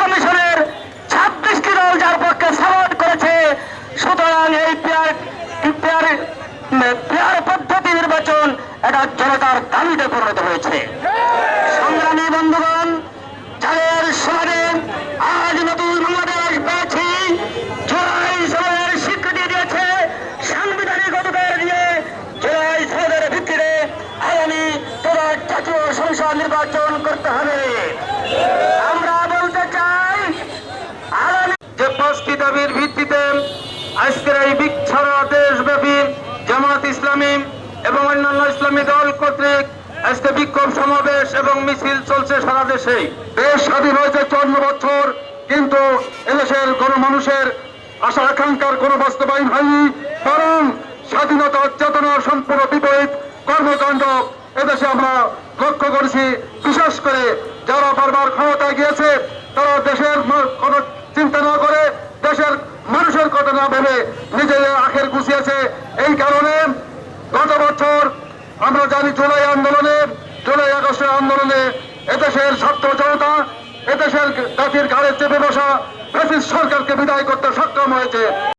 কমিশনের ছাব্বিশটি দল যার পক্ষে সাপোর্ট করেছে। সুতরাং এই পেয়ার পেয়ার পেয়ার পদ্ধতি নির্বাচন এটা জনতার দাবিতে পরিণত হয়েছে। সংগ্রামী বন্ধুগণ নির্বাচন করতে হবে। আমরা বলতে চাই যে পাঁচটি দাবির ভিত্তিতে আজকের এই বিচ্ছারা দেশব্যাপী জামাত ইসলামী এবং অন্যান্য ইসলামী দল কর্তৃক আজকে বিক্ষোভ সমাবেশ এবং মিছিল চলছে সারা দেশে। দেশ স্বাধীন হয়েছে চুয়ান্ন বছর, কিন্তু এদেশের কোন মানুষের আশা আকাঙ্ক্ষার কোনো বাস্তবায়ন হয়নি, বরং স্বাধীনতা চেতনার সম্পূর্ণ বিপরীত কর্মকাণ্ড এদেশে আমরা করেছি বিশেষ করে যারা বারবার ক্ষমতায় গিয়েছে, তারা দেশের কোনো চিন্তা না করে, দেশের মানুষের কথা না ভেবে নিজেদের আখের গুছিয়েছে। এই কারণে গত বছর আমরা জানি জুলাই আন্দোলনে, জুলাই আগস্টের আন্দোলনে এদেশের ছাত্র জনতা, এদেশের জাতির ঘাড়ে চেপে বসা ব্রিটিশ সরকারকে বিদায় করতে সক্ষম হয়েছে।